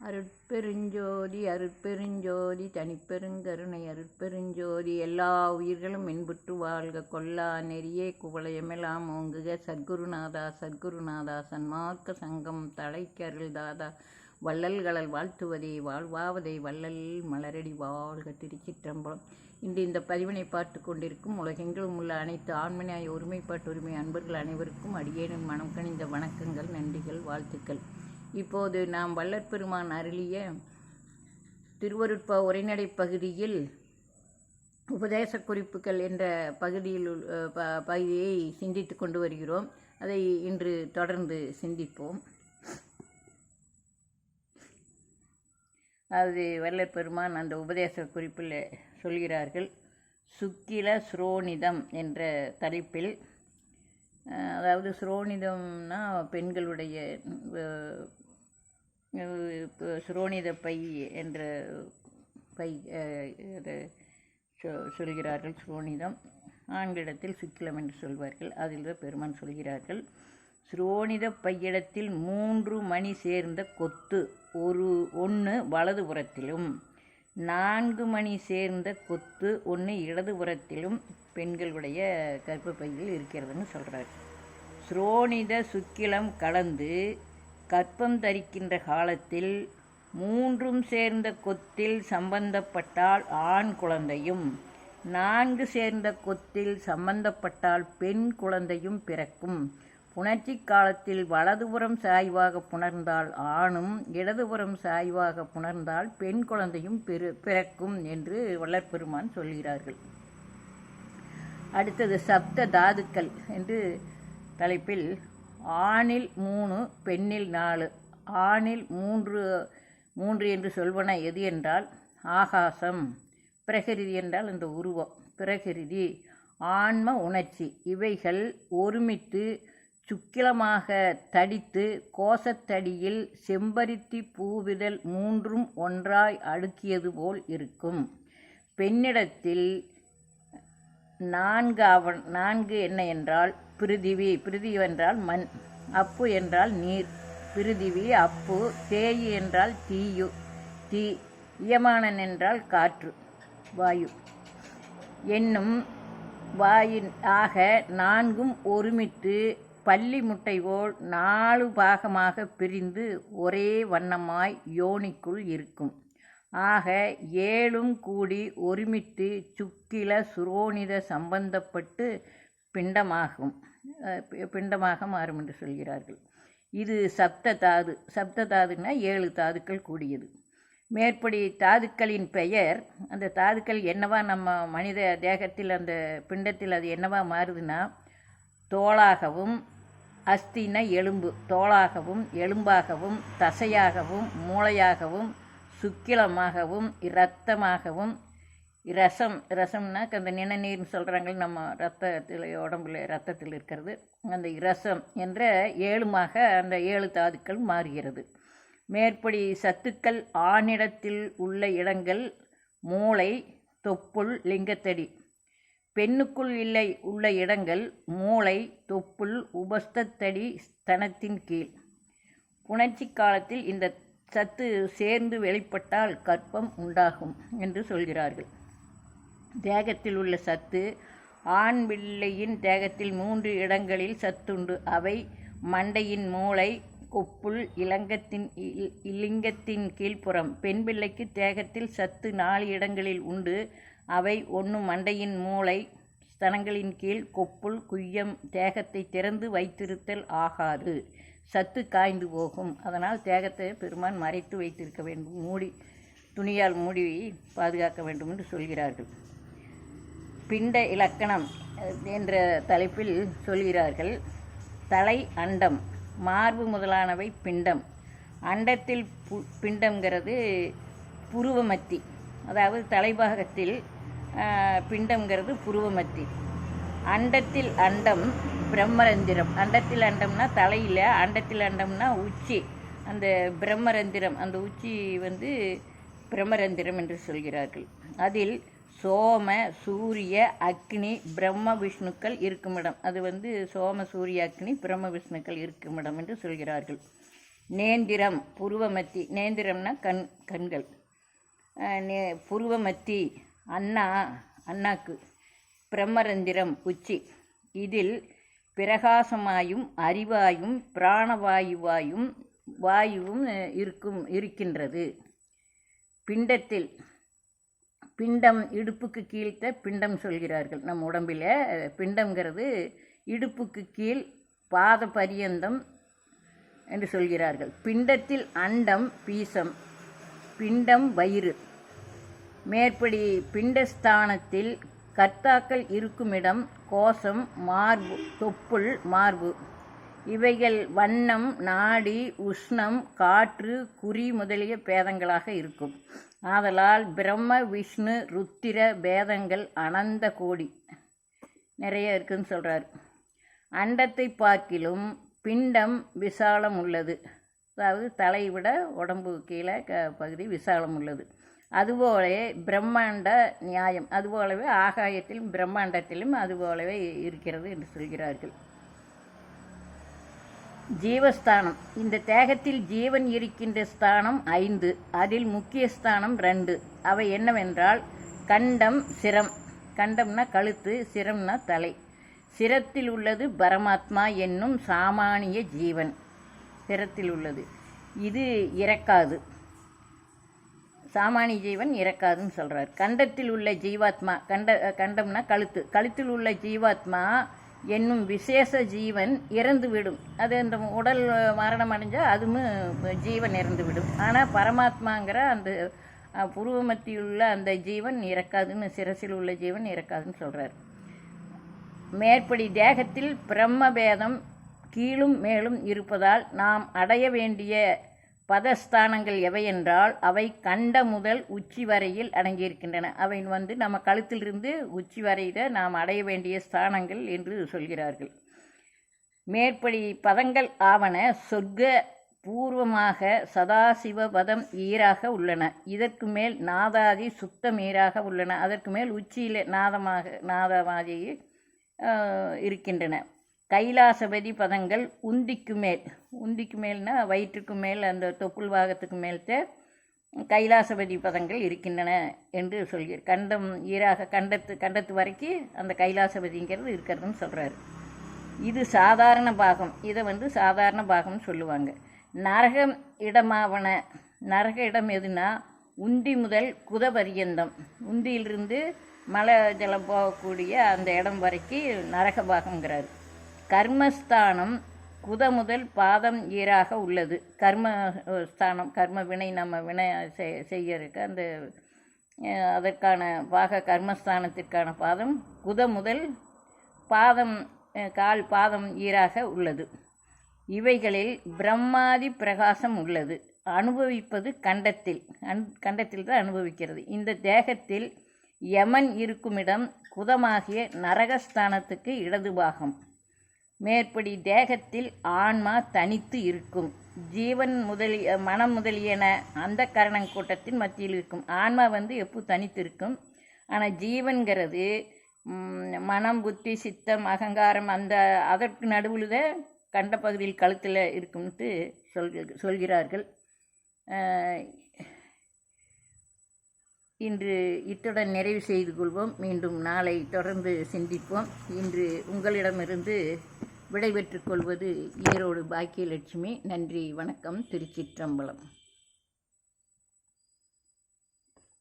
அருட்பெருஞ்சோதி அருட்பெருஞ்சோதி தனிப்பெருங்கருணை அருட்பெருஞ்சோதி எல்லா உயிர்களும் இன்புற்று வாழ்க. கொல்லா நெறியே குவளையமெல்லாம் ஓங்குக. சத்குருநாதா சத்குருநாதா சன்மார்க்க சங்கம் தலைக்கருள் தாதா. வள்ளல்களல் வாழ்த்துவதே வாழ்வாவதை வள்ளல் மலரடி வாழ்க திருச்சிற்றம்பலம். இன்று இந்த பதிவினை பார்த்து கொண்டிருக்கும் உலகெங்கிலும் உள்ள அனைத்து ஆண்மனையாய் ஒருமைப்பாட்டு உரிமை அன்பர்கள் அனைவருக்கும் அடியேனின் மனம் கனிந்த வணக்கங்கள் நன்றிகள் வாழ்த்துக்கள். இப்போது நாம் வள்ளற்பெருமான் அருளிய திருவருட்ப உரைநடை பகுதியில் உபதேச குறிப்புகள் என்ற பகுதியில் உள்- பகுதியை சிந்தித்து கொண்டு வருகிறோம். அதை இன்று தொடர்ந்து சிந்திப்போம். அது வல்லற்பெருமான் அந்த உபதேச குறிப்பில் சொல்கிறார்கள். சுக்கில ஸ்ரோனிதம் என்ற தலைப்பில் அஹ், அதாவது ஸ்ரோனிதம்னா பெண்களுடைய அஹ், பை என்ற பை இது சொ- சொல்கிறார்கள் ஸ்ரோனிதம் ஆண்களிடத்தில் சுக்கிலம் என்று சொல்வார்கள். அதில் தான் பெருமான் சொல்கிறார்கள். ஸ்ரோனித பையிடத்தில் மூன்று மணி சேர்ந்த கொத்து ஒரு ஒன்று வலதுபுறத்திலும் நான்கு மணி சேர்ந்த கொத்து ஒன்று இடதுபுறத்திலும் பெண்களுடைய கற்பப்பையில் இருக்கிறதுன்னு சொல்கிறார் ஸ்ரோனித சுக்கிலம் கலந்து கற்பம் தரிக்கின்ற காலத்தில் மூன்றும் சேர்ந்த கொத்தில் சம்பந்தப்பட்டால் ஆண் குழந்தையும் நான்கு சேர்ந்த கொத்தில் சம்பந்தப்பட்டால் பெண் குழந்தையும் பிறக்கும். புணர்ச்சி காலத்தில் வலதுபுறம் சாய்வாக புணர்ந்தால் ஆணும் இடதுபுறம் சாய்வாக புணர்ந்தால் பெண் குழந்தையும் பிற பிறக்கும் என்று வளர்பெருமான் சொல்கிறார்கள். அடுத்தது சப்த தாதுக்கள் என்று தலைப்பில் ஆணில் மூணு பெண்ணில் நாலு. ஆணில் மூன்று மூன்று என்று சொல்வன எது என்றால் ஆகாசம். பிரகிருதி என்றால் இந்த உருவம். பிரகிருதி ஆன்ம உணர்ச்சி. இவைகள் ஒருமித்து சுக்கிலமாக தடித்து கோசத்தடியில் செம்பருத்தி பூவிதழ் மூன்றும் ஒன்றாய் அடுக்கியது போல் இருக்கும். பெண்ணிடத்தில் நான்கு அவன் நான்கு என்ன என்றால் பிருதிவி பிருதிவி என்றால் மண் அப்பு என்றால் நீர் பிருதிவி அப்பு தேயு என்றால் தீயு தீ இயமானன் என்றால் காற்று வாயு. என்னும் வாயின் ஆக நான்கும் ஒருமித்து பள்ளி முட்டை போல் நாலு பாகமாக பிரிந்து ஒரே வண்ணமாய் யோனிக்குள் இருக்கும். ஆக ஏழும் கூடி ஒருமித்து சுக்கில சுரோனித சம்பந்தப்பட்டு பிண்டமாகும் பிண்டமாக மாறும் என்று சொல்கிறார்கள். இது சப்த தாது சப்த தாதுன்னா ஏழு தாதுக்கள் கூடியது. மேற்படி தாதுக்களின் பெயர் அந்த தாதுக்கள் என்னவா நம்ம மனித தேகத்தில் அந்த பிண்டத்தில் அது என்னவா மாறுதுன்னா தோளாகவும் அஸ்தின எலும்பு தோளாகவும் எலும்பாகவும் தசையாகவும் மூளையாகவும் சுக்கிலமாகவும் இரத்தமாகவும் ரசம் ரசம்னா அந்த நிணநீர்னு சொல்கிறாங்க நம்ம ரத்தத்தில் உடம்புல ரத்தத்தில் இருக்கிறது. அந்த இரசம் என்ற ஏழுமாக அந்த ஏழு தாதுக்கள் மாறுகிறது. மேற்படி சத்துக்கள் ஆணிடத்தில் உள்ள இடங்கள் மூளை தொப்புள் லிங்கத்தடி. பெண்ணுக்குள் இல்லை உள்ள இடங்கள் மூளை தொப்புள் உபஸ்தத்தடி ஸ்தனத்தின் கீழ். புணர்ச்சி காலத்தில் இந்த சத்து சேர்ந்து வெளிப்பட்டால் கற்பம் உண்டாகும் என்று சொல்கிறார்கள். தேகத்தில் உள்ள சத்து ஆண் பிள்ளையின் தேகத்தில் மூன்று இடங்களில் சத்துண்டு. அவை மண்டையின் மூளை கொப்புள் இலங்கத்தின் இல் இலிங்கத்தின் கீழ்ப்புறம். பெண் பிள்ளைக்கு தேகத்தில் சத்து நாலு இடங்களில் உண்டு. அவை ஒன்று மண்டையின் மூளை ஸ்தனங்களின் கீழ் கொப்புள் குய்யம் தேகத்தை திறந்து வைத்திருத்தல் ஆகாது. சத்து காய்ந்து போகும். அதனால் தேகத்தை பெருமான் மறைத்து வைத்திருக்க வேண்டும். மூடி துணியால் மூடி பாதுகாக்க வேண்டும் என்று சொல்கிறார்கள். பிண்ட இலக்கணம் என்ற தலைப்பில் சொல்கிறார்கள் தலை அண்டம் மார்பு முதலானவை பிண்டம். அண்டத்தில் பு பிண்டம்ங்கிறது புருவமத்தி. அதாவது தலைபாகத்தில் அஹ், பிண்டம்ங்கிறது புருவமத்தி. அண்டத்தில் அண்டம் பிரம்மரந்திரம். அண்டத்தில் அண்டம்னா தலையில் அண்டத்தில் அண்டம்னா உச்சி. அந்த பிரம்மரந்திரம் அந்த உச்சி வந்து பிரம்மரந்திரம் என்று சொல்கிறார்கள். அதில் சோம சூரிய அக்னி பிரம்ம விஷ்ணுக்கள் இருக்குமிடம். அது வந்து சோம சூரிய அக்னி பிரம்ம விஷ்ணுக்கள் இருக்குமிடம் என்று சொல்கிறார்கள். நேந்திரம் புருவமத்தி. நேந்திரம்னா கண் கண்கள். நே புருவமத்தி அண்ணா அண்ணாக்கு. பிரம்மரந்திரம் உச்சி. இதில் பிரகாசமாயும் அறிவாயும் பிராணவாயுவாயும் வாயுவும் இருக்கும் இருக்கின்றது. பிண்டத்தில் பிண்டம் இடுப்புக்கு கீழ்த்த பிண்டம் சொல்கிறார்கள். நம் உடம்பில் பிண்டம்ங்கிறது இடுப்புக்கு கீழ் பாத பரியந்தம் என்று சொல்கிறார்கள். பிண்டத்தில் அண்டம் பீசம் பிண்டம் வயிறு. மேற்படி பிண்டஸ்தானத்தில் கர்த்தாக்கள் இருக்குமிடம் கோசம் மார்பு தொப்புள் மார்பு. இவைகள் வண்ணம் நாடி உஷ்ணம் காற்று குறி முதலிய பேதங்களாக இருக்கும். ஆதலால் பிரம்ம விஷ்ணு ருத்திர பேதங்கள் அனந்த கோடி. நிறைய இருக்குன்னு சொல்கிறார் அண்டத்தை பார்க்கிலும் பிண்டம் விசாலம் உள்ளது அதாவது தலையை விட உடம்பு கீழே க பகுதி விசாலம் உள்ளது அதுபோலவே பிரம்மாண்ட நியாயம் அதுபோலவே ஆகாயத்திலும் பிரம்மாண்டத்திலும் அதுபோலவே இருக்கிறது என்று சொல்கிறார்கள். ஜீவஸ்தானம். இந்த தேகத்தில் ஜீவன் இருக்கின்ற ஸ்தானம் ஐந்து அதில் முக்கிய ஸ்தானம் ரெண்டு. அவை என்னவென்றால் கண்டம் சிரம். கண்டம்னா கழுத்து சிரம்னா தலை. சிரத்தில் உள்ளது பரமாத்மா என்னும் சாமானிய ஜீவன். சிரத்தில் உள்ளது. இது இறக்காது. சாமானிய ஜீவன் இறக்காதுன்னு சொல்கிறார் கண்டத்தில் உள்ள ஜீவாத்மா கண்ட கண்டம்னா கழுத்து. கழுத்தில் உள்ள ஜீவாத்மா என்னும் விசேஷ ஜீவன் இறந்து விடும் அது அந்த உடல் மரணம் அடைஞ்சால் அதுவும் ஜீவன் இறந்து விடும் ஆனால் பரமாத்மாங்கிற அந்த புருவமத்தியுள்ள அந்த ஜீவன் இறக்காதுன்னு சிரசில் உள்ள ஜீவன் இறக்காதுன்னு சொல்கிறார் மேற்படி தேகத்தில் பிரம்மபேதம் கீழும் மேலும் இருப்பதால் நாம் அடைய வேண்டிய பதஸ்தானங்கள் எவையென்றால் அவை கண்ட முதல் உச்சி வரையில் அடங்கியிருக்கின்றன. அவை வந்து நம்ம கழுத்திலிருந்து உச்சி வரையில நாம் அடைய வேண்டிய ஸ்தானங்கள் என்று சொல்கிறார்கள். மேற்படி பதங்கள் ஆவன சொர்க்க பூர்வமாக சதாசிவ பதம் ஈராக உள்ளன. இதற்கு மேல் நாதாதி சுத்தம் ஈராக உள்ளன. அதற்கு மேல் உச்சியில் நாதமாக நாதமாதி இருக்கின்றன. கைலாசபதி பதங்கள் உந்திக்கு மேல் உந்திக்கு மேல்னா வயிற்றுக்கு மேல் அந்த தொப்புள் பாகத்துக்கு மேல்த்த கைலாசபதி பதங்கள் இருக்கின்றன என்று சொல்கிறார். கண்டம் ஈராக கண்டத்து கண்டத்து வரைக்கும் அந்த கைலாசபதிங்கிறது இருக்கிறதுன்னு சொல்கிறாரு இது சாதாரண பாகம். இதை வந்து சாதாரண பாகம்னு சொல்லுவாங்க. நரகம் இடமாவன நரக இடம் எதுனா உந்தி முதல் குத பரியந்தம். உந்தியிலிருந்து மலை ஜலம் போகக்கூடிய அந்த இடம் வரைக்கும் நரக பாகங்கிறார் கர்மஸ்தானம் குத முதல் பாதம் ஈராக உள்ளது. கர்ம ஸ்தானம் கர்ம வினை நம்ம வினை செய்- செய்யறதுக்கு அந்த அதற்கான பாக கர்மஸ்தானத்திற்கான பாதம் குத முதல் பாதம் கால் பாதம் ஈராக உள்ளது. இவைகளில் பிரம்மாதி பிரகாசம் உள்ளது. அனுபவிப்பது கண்டத்தில் அன் கண்டத்தில் தான் அனுபவிக்கிறது. இந்த தேகத்தில் யமன் இருக்குமிடம் குதமாகிய நரகஸ்தானத்துக்கு இடது பாகம் மேற்படி தேகத்தில் ஆன்மா தனித்து இருக்கும். ஜீவன் முதலிய மனம் முதலியன அந்த கரணங்கூட்டத்தின் மத்தியில் இருக்கும். ஆன்மா வந்து எப்போ தனித்து இருக்கும் ஆனால் ஜீவன்கிறது மனம் புத்தி சித்தம் அகங்காரம் அந்த அதற்கு நடுவில் தான் கண்ட பகுதியில் கழுத்தில் இருக்கும்ட்டு சொல் சொல்கிறார்கள். இன்று இத்துடன் நிறைவு செய்து கொள்வோம். மீண்டும் நாளை தொடர்ந்து சிந்திப்போம். இன்று உங்களிடமிருந்து விடைபெற்றுக் கொள்வது ஈரோடு பாக்கியலட்சுமி. நன்றி வணக்கம். திருச்சிற்றம்பலம்.